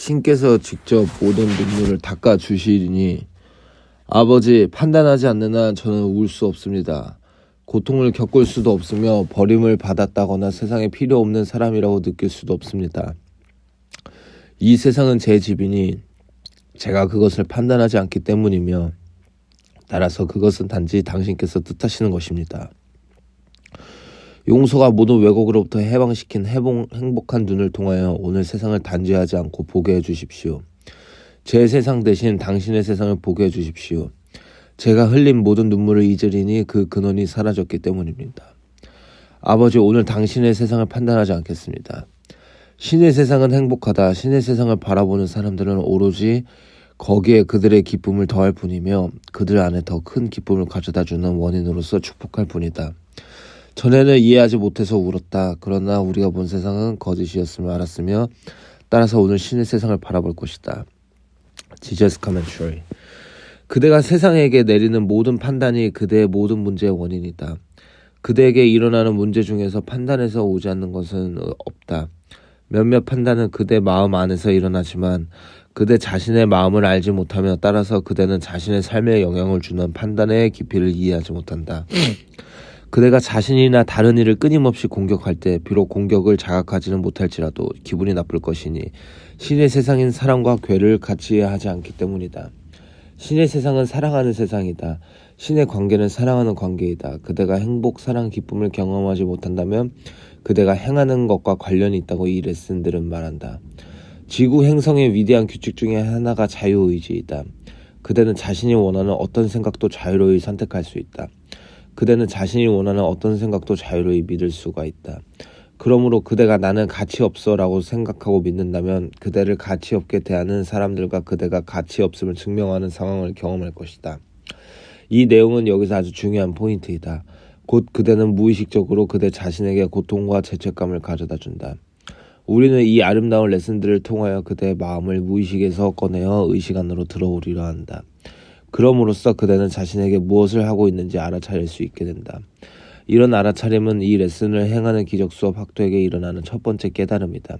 신께서 직접 모든 눈물을 닦아 주시리니 아버지 판단하지 않는 한 저는 울 수 없습니다. 고통을 겪을 수도 없으며 버림을 받았다거나 세상에 필요 없는 사람이라고 느낄 수도 없습니다. 이 세상은 제 집이니 제가 그것을 판단하지 않기 때문이며 따라서 그것은 단지 당신께서 뜻하시는 것입니다. 용서가 모든 왜곡으로부터 해방시킨 해봉, 행복한 눈을 통하여 오늘 세상을 단죄하지 않고 보게 해 주십시오. 제 세상 대신 당신의 세상을 보게 해 주십시오. 제가 흘린 모든 눈물을 잊으리니 그 근원이 사라졌기 때문입니다. 아버지 오늘 당신의 세상을 판단하지 않겠습니다. 신의 세상은 행복하다. 신의 세상을 바라보는 사람들은 오로지 거기에 그들의 기쁨을 더할 뿐이며 그들 안에 더 큰 기쁨을 가져다 주는 원인으로서 축복할 뿐이다. 전에는 이해하지 못해서 울었다. 그러나 우리가 본 세상은 거짓이었음을 알았으며 따라서 오늘 신의 세상을 바라볼 것이다. 지저스 카멘트리 그대가 세상에게 내리는 모든 판단이 그대의 모든 문제의 원인이다. 그대에게 일어나는 문제 중에서 판단에서 오지 않는 것은 없다. 몇몇 판단은 그대 마음 안에서 일어나지만 그대 자신의 마음을 알지 못하며 따라서 그대는 자신의 삶에 영향을 주는 판단의 깊이를 이해하지 못한다. 그대가 자신이나 다른 이를 끊임없이 공격할 때 비록 공격을 자각하지는 못할지라도 기분이 나쁠 것이니 신의 세상인 사랑과 괴를 같이 하지 않기 때문이다. 신의 세상은 사랑하는 세상이다. 신의 관계는 사랑하는 관계이다. 그대가 행복, 사랑, 기쁨을 경험하지 못한다면 그대가 행하는 것과 관련이 있다고 이 레슨들은 말한다. 지구 행성의 위대한 규칙 중에 하나가 자유의지이다. 그대는 자신이 원하는 어떤 생각도 자유로이 선택할 수 있다. 그대는 자신이 원하는 어떤 생각도 자유로이 믿을 수가 있다. 그러므로 그대가 나는 가치 없어라고 생각하고 믿는다면 그대를 가치 없게 대하는 사람들과 그대가 가치 없음을 증명하는 상황을 경험할 것이다. 이 내용은 여기서 아주 중요한 포인트이다. 곧 그대는 무의식적으로 그대 자신에게 고통과 죄책감을 가져다 준다. 우리는 이 아름다운 레슨들을 통하여 그대의 마음을 무의식에서 꺼내어 의식 안으로 들어오리려 한다. 그럼으로써 그대는 자신에게 무엇을 하고 있는지 알아차릴 수 있게 된다. 이런 알아차림은 이 레슨을 행하는 기적 수업 학도에게 일어나는 첫 번째 깨달음이다.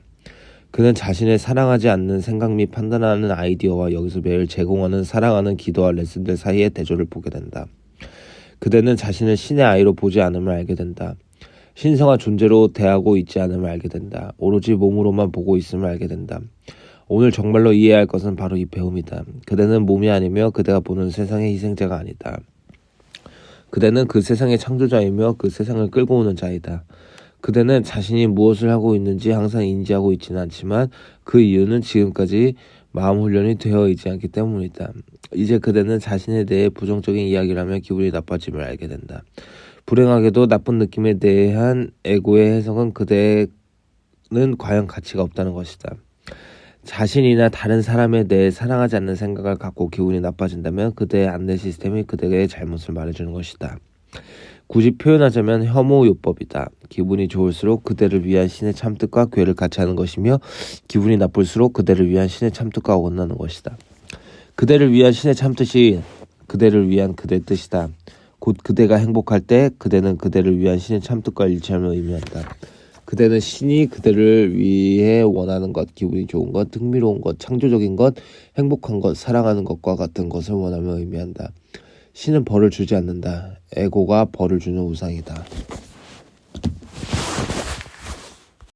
그는 자신의 사랑하지 않는 생각 및 판단하는 아이디어와 여기서 매일 제공하는 사랑하는 기도와 레슨들 사이의 대조를 보게 된다. 그대는 자신을 신의 아이로 보지 않음을 알게 된다. 신성한 존재로 대하고 있지 않음을 알게 된다. 오로지 몸으로만 보고 있음을 알게 된다. 오늘 정말로 이해해야 할 것은 바로 이 배움이다. 그대는 몸이 아니며 그대가 보는 세상의 희생자가 아니다. 그대는 그 세상의 창조자이며 그 세상을 끌고 오는 자이다. 그대는 자신이 무엇을 하고 있는지 항상 인지하고 있지는 않지만 그 이유는 지금까지 마음 훈련이 되어 있지 않기 때문이다. 이제 그대는 자신에 대해 부정적인 이야기를 하며 기분이 나빠짐을 알게 된다. 불행하게도 나쁜 느낌에 대한 에고의 해석은 그대는 과연 가치가 없다는 것이다. 자신이나 다른 사람에 대해 사랑하지 않는 생각을 갖고 기분이 나빠진다면 그대의 안내 시스템이 그대의 잘못을 말해주는 것이다. 굳이 표현하자면 혐오요법이다. 기분이 좋을수록 그대를 위한 신의 참뜻과 괴를 같이 하는 것이며 기분이 나쁠수록 그대를 위한 신의 참뜻과 원하는 것이다. 그대를 위한 신의 참뜻이 그대를 위한 그대의 뜻이다. 곧 그대가 행복할 때 그대는 그대를 위한 신의 참뜻과 일치함을 의미한다. 그대는 신이 그대를 위해 원하는 것, 기분이 좋은 것, 흥미로운 것, 창조적인 것, 행복한 것, 사랑하는 것과 같은 것을 원하며 의미한다. 신은 벌을 주지 않는다. 에고가 벌을 주는 우상이다.